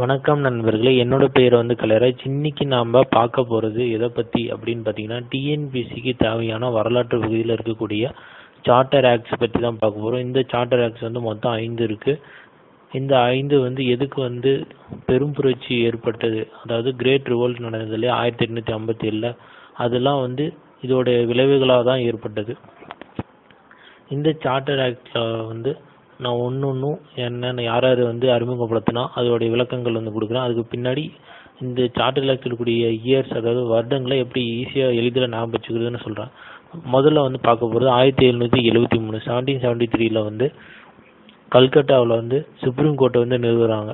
வணக்கம் நண்பர்களே. என்னோட பேர் வந்து கலைராஜ் இன்னைக்கு நாம் பார்க்க போகிறது எதை பற்றி அப்படின்னு பார்த்தீங்கன்னா டிஎன்பிசிக்கு தேவையான வரலாற்று பகுதியில் இருக்கக்கூடிய சார்ட்டர் ஆக்ட்ஸ் பற்றி தான் பார்க்க போகிறோம் இந்த சார்ட்டர் ஆக்ட்ஸ் வந்து மொத்தம் ஐந்து இருக்குது இந்த ஐந்து வந்து எதுக்கு வந்து பெரும் புரட்சி ஏற்பட்டது? அதாவது கிரேட் ரிவோல்ட் நடந்தது இல்லையா? ஆயிரத்தி எட்நூற்றி ஐம்பத்தி ஏழில் அதெல்லாம் வந்து இதோடைய விளைவுகளாக தான் ஏற்பட்டது. இந்த சார்ட்டர் ஆக்டில் வந்து நான் ஒன்று ஒன்றும் என்னென்ன யார் யார் வந்து அறிமுகப்படுத்தினா அதோடைய விளக்கங்கள் வந்து கொடுக்குறேன். அதுக்கு பின்னாடி இந்த சார்ட்டில் இருக்கக்கூடிய இயர்ஸ் அதாவது வருடங்களை எப்படி ஈஸியாக எளிதில் ஞாபகம் வச்சுக்கிறதுன்னு சொல்கிறேன் முதல்ல வந்து பார்க்க போகிறது ஆயிரத்தி எழுநூற்றி எழுபத்தி மூணு செவன்டீன் செவன்ட்டி த்ரீல வந்து கல்கட்டாவில் வந்து சுப்ரீம் கோர்ட்டை வந்து நிறுவுறாங்க.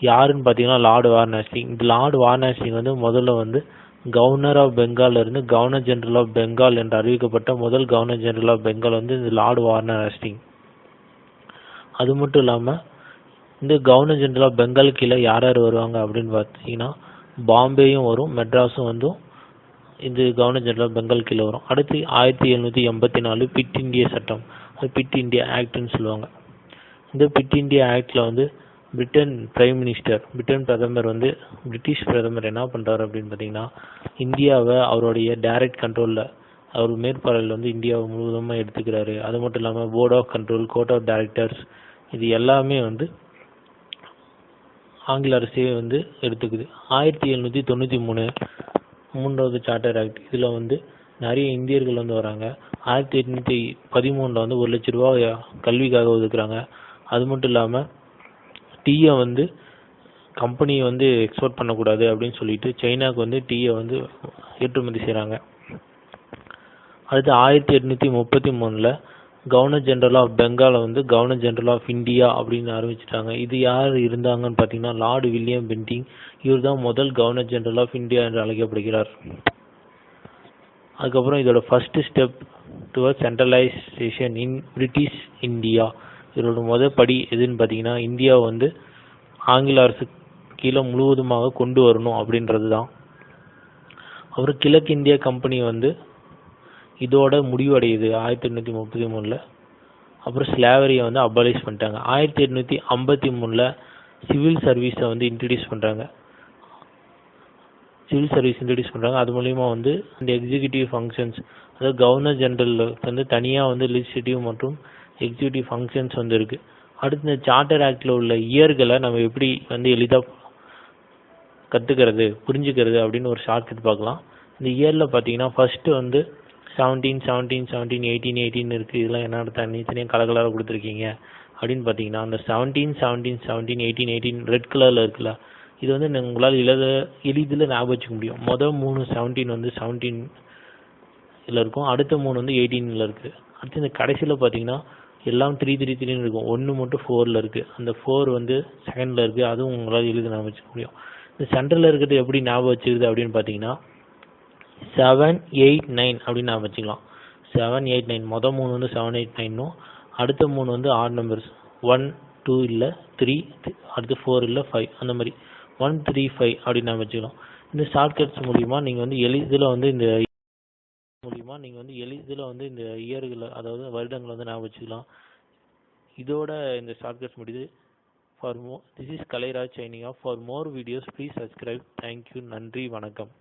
யாருன்னு பார்த்தீங்கன்னா லார்டு வார்னாஸ்டிங் இந்த லார்டு வார்னாஸ்டிங் வந்து முதல்ல வந்து கவர்னர் ஆஃப் பெங்கால்ல இருந்து கவர்னர் ஜெனரல் ஆஃப் பெங்கால் என்று அறிவிக்கப்பட்ட முதல் கவர்னர் ஜெனரல் ஆஃப் பெங்கால் வந்து இந்த லார்டு வார்னர் ஹாஸ்டிங் அது மட்டும் இல்லாமல் இந்த கவர்னர் ஜென்ரலாக பெங்கால் கீழே யார் யார் வருவாங்க அப்படின்னு பார்த்தீங்கன்னா பாம்பேயும் வரும் மெட்ராஸும் வந்து இந்த கவர்னர் ஜென்ரலாக பெங்கால் கீழே வரும். அடுத்து ஆயிரத்தி எழுநூற்றி எண்பத்தி நாலு பிட் இந்திய சட்டம். அது பிட் இந்தியா ஆக்ட்னு சொல்லுவாங்க. இந்த பிட் இந்தியா ஆக்டில் வந்து பிரிட்டன் பிரைம் மினிஸ்டர் பிரிட்டன் பிரதமர் வந்து பிரிட்டிஷ் பிரதமர் என்ன பண்ணுறாரு அப்படின்னு பார்த்தீங்கன்னா இந்தியாவை அவருடைய டைரக்ட் கண்ட்ரோலில் அவர் மேற்பார்வையில் வந்து இந்தியாவை முழுவதுமாக எடுத்துக்கிறாரு. அது மட்டும் இல்லாமல் board of control court of directors இது எல்லாமே வந்து ஆங்கில அரசே வந்து எடுத்துக்குது. ஆயிரத்தி எழுநூற்றி தொண்ணூற்றி மூணு மூன்றாவது சார்ட்டர் ஆக்ட் இதில் வந்து நிறைய இந்தியர்கள் வந்து வராங்க. ஆயிரத்தி எட்நூற்றி பதிமூணில் வந்து ஒரு லட்ச ரூபா கல்விக்காக ஒதுக்குறாங்க. அது மட்டும் இல்லாமல் டீயை வந்து கம்பெனி வந்து எக்ஸ்போர்ட் பண்ணக்கூடாது அப்படின்னு சொல்லிட்டு சைனாவுக்கு வந்து டீயை வந்து ஏற்றுமதி செய்கிறாங்க அடுத்து ஆயிரத்தி எட்நூற்றி முப்பத்தி மூணில் கவர்னர் ஜென்ரல் ஆஃப் பெங்காலை வந்து கவர்னர் ஜென்ரல் ஆஃப் இந்தியா அப்படின்னு ஆரம்பிச்சிட்டாங்க இது யார் இருந்தாங்கன்னு பார்த்தீங்கன்னா லார்டு வில்லியம் பென்டிங் இவர் தான் முதல் கவர்னர் ஜென்ரல் ஆஃப் இந்தியா என்று அழைக்கப்படுகிறார். அதுக்கப்புறம் இதோட first step toward centralisation in British India இதோட முதல் படி எதுன்னு பார்த்தீங்கன்னா இந்தியா வந்து ஆங்கில அரசு கீழே முழுவதுமாக கொண்டு வரணும் அப்படின்றது தான் அப்புறம் கிழக்கிந்திய கம்பெனி வந்து இதோட முடிவடையுது. ஆயிரத்தி எட்நூற்றி முப்பத்தி மூணில். அப்புறம் ஸ்லாவரியை வந்து அபாலிஷ் பண்ணிட்டாங்க. ஆயிரத்தி எட்நூற்றி ஐம்பத்தி மூணில் சிவில் சர்வீஸை வந்து இன்ட்ரடியூஸ் பண்ணுறாங்க சிவில் சர்வீஸ் இன்ட்ரடியூஸ் பண்ணுறாங்க அது மூலிமா வந்து இந்த எக்ஸிக்யூட்டிவ் ஃபங்க்ஷன்ஸ் அதாவது கவர்னர் ஜெனரல் வந்து தனியாக வந்து லெஜிஸ்லேட்டிவ் மற்றும் எக்ஸிக்யூட்டிவ் ஃபங்க்ஷன்ஸ் வந்து இருக்குது அடுத்து இந்த சார்ட்டர் ஆக்டில் உள்ள இயர்களை நம்ம எப்படி வந்து எளிதாக கற்றுக்கிறது புரிஞ்சுக்கிறது அப்படின்னு ஒரு ஷார்ட்கட் பார்க்கலாம். இந்த இயரில் பார்த்தீங்கன்னா ஃபஸ்ட்டு வந்து seventeen seventeen seventeen eighteen eighteen இருக்குது இதெல்லாம் என்ன தனி தனியாக கலர் கலராக கொடுத்துருக்கீங்க. அப்படின்னு பார்த்தீங்கன்னா அந்த seventeen seventeen seventeen eighteen eighteen red கலரில் இருக்குல்ல இது வந்து உங்களால் எளித எளிதில் ஞாபகம் வச்சுக்க முடியும். மொதல் மூணு செவன்டீன் வந்து செவன்டீன் இதில் இருக்கும். அடுத்த மூணு வந்து எயிட்டீனில் இருக்குது அடுத்து இந்த கடைசியில் பார்த்தீங்கன்னா எல்லாம் த்ரீ த்ரீ த்ரீன்னு இருக்கும். ஒன்று மட்டும் ஃபோரில் இருக்குது அந்த ஃபோர் வந்து செகண்டில் இருக்குது அதுவும் உங்களால் எழுதி ஞாபகம் வச்சுக்க முடியும். இந்த சென்டரில் இருக்கிறது எப்படி ஞாபகம் வச்சுக்கிறது அப்படின்னு பார்த்தீங்கன்னா செவன் எயிட் நைன் அப்படின்னு நான் வச்சுக்கலாம். செவன் எயிட் நைன் மொதல் மூணு வந்து செவன் எயிட் நைனும் அடுத்த மூணு வந்து ஆட் நம்பர்ஸ் ஒன் டூ இல்லை த்ரீ அடுத்து ஃபோர் இல்லை ஃபைவ் அந்த மாதிரி. ஒன் த்ரீ ஃபைவ் அப்படின்னு நான் வச்சுக்கலாம். இந்த ஷார்ட்கட்ஸ் மூலிமா நீங்கள் வந்து எளிதில் வந்து இந்த மூலிமா நீங்கள் வந்து எளிதில் வந்து இந்த இயர்களை அதாவது வருடங்களை வந்து நான் வச்சுக்கலாம். இதோட இந்த ஷார்ட்கட்ஸ் முடியுது. For more this is Kalairaj signing off for more videos please subscribe thank you நன்றி. வணக்கம்.